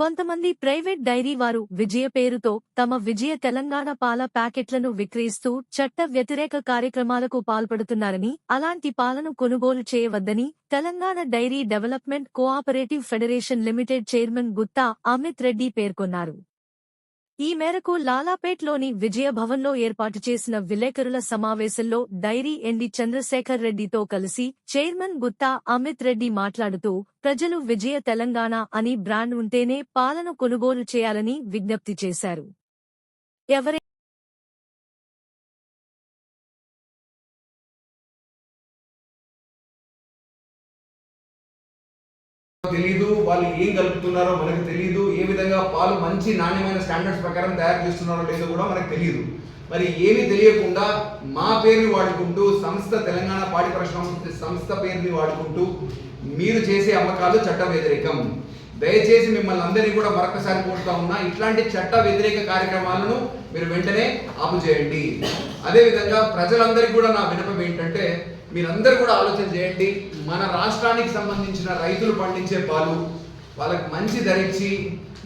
కొంతమంది private dairy వారు విజయ పేరుతో తమ విజయ తెలంగాణ పాల ప్యాకెట్లను విక్రయిస్తూ చట్ట వ్యతిరేక కార్యక్రమాలకు పాల్పడుతున్నారని అలాంటి పాలను కొనుగోలు చేయవద్దని Telangana dairy development cooperative federation limited chairman Gutta Amit Reddy పేర్కొన్నారు. ఈ మేరకు లాలాపేట్లోని విజయభవన్లో ఏర్పాటు చేసిన విలేకరుల సమావేశంలో డైరీ ఎండి చంద్రశేఖర్ రెడ్డితో కలిసి చైర్మన్ గుత్తా అమిత్ రెడ్డి మాట్లాడుతూ ప్రజలు విజయ తెలంగాణ అని బ్రాండ్ ఉంటేనే పాలను కొనుగోలు చేయాలని విజ్ఞప్తి చేశారు. తెలియదు వాళ్ళు ఏం కలుపుతున్నారో మనకు తెలియదు ఏ విధంగా పాలు మంచి నాణ్యమైన స్టాండర్డ్స్ ప్రకారం తయారు చేస్తున్నారో లేదో కూడా మనకు తెలియదు మరి ఏమీ తెలియకుండా మా పేరుని వాడుకుంటూ సంస్థ తెలంగాణ పాడి పరిశ్రమ సంస్థ పేరుని వాడుకుంటూ మీరు చేసే అమ్మకాలు చట్ట వ్యతిరేకం. దయచేసి మిమ్మల్ని అందరినీ కూడా మరొకసారి కోరుతా ఉన్నా ఇట్లాంటి చట్ట వ్యతిరేక కార్యక్రమాలను మీరు వెంటనే ఆపు చేయండి. అదేవిధంగా ప్రజలందరికీ కూడా నా వినపం ఏంటంటే మీరందరూ కూడా ఆలోచన చేయండి మన రాష్ట్రానికి సంబంధించిన రైతులు పండించే పాలు వాళ్ళకి మంచి ధరించి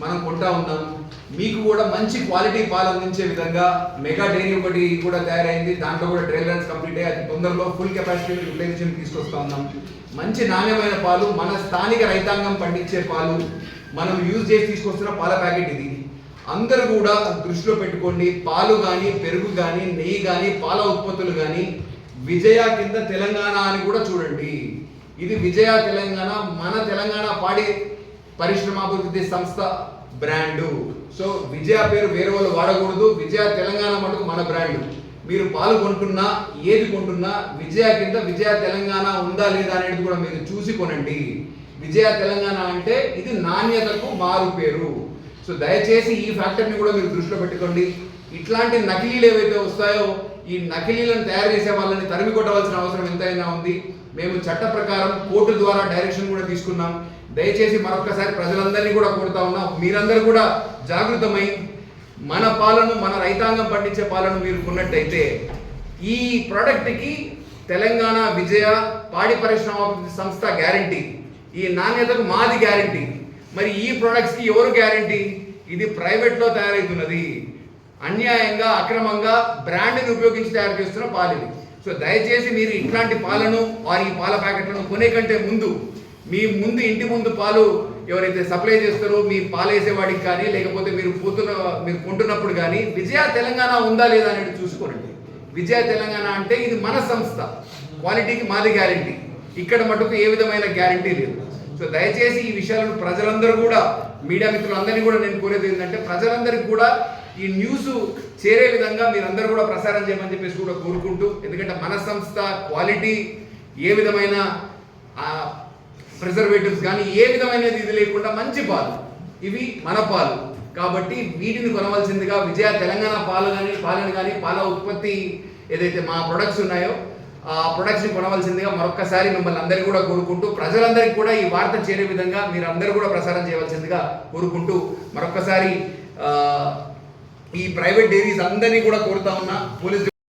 మనం కొంటా ఉన్నాం. మీకు కూడా మంచి క్వాలిటీ పాలు అందించే విధంగా మెగా డైరీ ఒకటి కూడా తయారైంది. దాంట్లో కూడా ట్రైల్ రన్స్ కంప్లీట్ అయ్యి అది తొందరలో ఫుల్ కెపాసిటీ యూటిలైజేషన్ తీసుకొస్తా ఉన్నాం. మంచి నాణ్యమైన పాలు మన స్థానిక రైతాంగం పండించే పాలు మనం యూజ్ చేసి తీసుకొస్తున్న పాల ప్యాకెట్ ఇది. అందరూ కూడా దృష్టిలో పెట్టుకోండి. పాలు కానీ పెరుగు కానీ నెయ్యి కానీ పాల ఉత్పత్తులు కానీ విజయ కింద తెలంగాణ అని కూడా చూడండి. ఇది విజయ తెలంగాణ మన తెలంగాణ పాడి పరిశ్రమాభివృద్ధి సంస్థ బ్రాండు. సో విజయ పేరు వేరే వాళ్ళు వాడకూడదు. విజయ తెలంగాణ మటుకు మన బ్రాండ్. మీరు పాలు కొంటున్నా ఏది కొంటున్నా విజయ కింద విజయ తెలంగాణ ఉందా లేదా అనేది కూడా మీరు చూసి కొనండి. విజయ తెలంగాణ అంటే ఇది నాణ్యతకు మారు పేరు. సో దయచేసి ఈ ఫ్యాక్టర్ని కూడా మీరు దృష్టిలో పెట్టుకోండి. ఇట్లాంటి నకిలీలు ఏవైతే వస్తాయో ఈ నకిలీలను తయారు చేసే వాళ్ళని తరిమి కొట్టవలసిన అవసరం ఎంతైనా ఉంది. మేము చట్ట ప్రకారం కోర్టు ద్వారా డైరెక్షన్ కూడా తీసుకున్నాం. దయచేసి మరొకసారి ప్రజలందరినీ కూడా కోరుతా ఉన్నాం మీరందరూ కూడా జాగృతమై మన పాలను మన రైతాంగం పండించే పాలను మీరు కొన్నట్టయితే ఈ ప్రోడక్ట్కి తెలంగాణ విజయ పాడి పరిశ్రమ సంస్థ గ్యారంటీ ఈ నాణ్యతకు మాది గ్యారంటీ మరి ఈ ప్రోడక్ట్స్కి ఎవరు గ్యారంటీ ఇది ప్రైవేట్లో తయారవుతున్నది. అన్యాయంగా అక్రమంగా బ్రాండ్ని ఉపయోగించి తయారు చేస్తున్న పాలు ఇది సో దయచేసి మీరు ఇట్లాంటి పాలను వారి పాల ప్యాకెట్లను కొనే కంటే ముందు మీ ముందు ఇంటి ముందు పాలు ఎవరైతే సప్లై చేస్తారో మీ పాలేసేవాడికి కానీ లేకపోతే మీరు పోతున్న మీరు కొంటున్నప్పుడు కానీ విజయ తెలంగాణ ఉందా లేదా అనేది చూసుకోనండి విజయ తెలంగాణ అంటే ఇది మన సంస్థ. క్వాలిటీకి మాది గ్యారంటీ. ఇక్కడ మటుకు ఏ విధమైన గ్యారంటీ లేదు. సో దయచేసి ఈ విషయాలను ప్రజలందరూ కూడా మీడియా మిత్రులందరినీ కూడా నేను కోరేది ఏంటంటే ప్రజలందరికీ కూడా ఈ న్యూస్ చేరే విధంగా మీరందరూ కూడా ప్రసారం చేయమని చెప్పేసి కూడా కోరుకుంటూ ఎందుకంటే మన సంస్థ క్వాలిటీ ఏ విధమైన ప్రిజర్వేటివ్స్ కానీ ఏ విధమైనది ఇది లేకుండా మంచి పాలు. ఇవి మన పాలు. కాబట్టి వీటిని కొనవలసిందిగా విజయ తెలంగాణ పాలు కానీ పాలను కానీ పాల ఉత్పత్తి ఏదైతే మా ప్రొడక్ట్స్ ఉన్నాయో ఆ ప్రొడక్ట్స్ని కొనవలసిందిగా మరొక్కసారి మిమ్మల్ని అందరికీ కూడా కోరుకుంటూ ప్రజలందరికీ కూడా ఈ వార్త చేరే విధంగా మీరు అందరూ కూడా ప్రసారం చేయవలసిందిగా కోరుకుంటూ మరొక్కసారి ఈ ప్రైవేట్ డైరీస్ అందరినీ కూడా కోరుతా ఉన్నా పోలీస్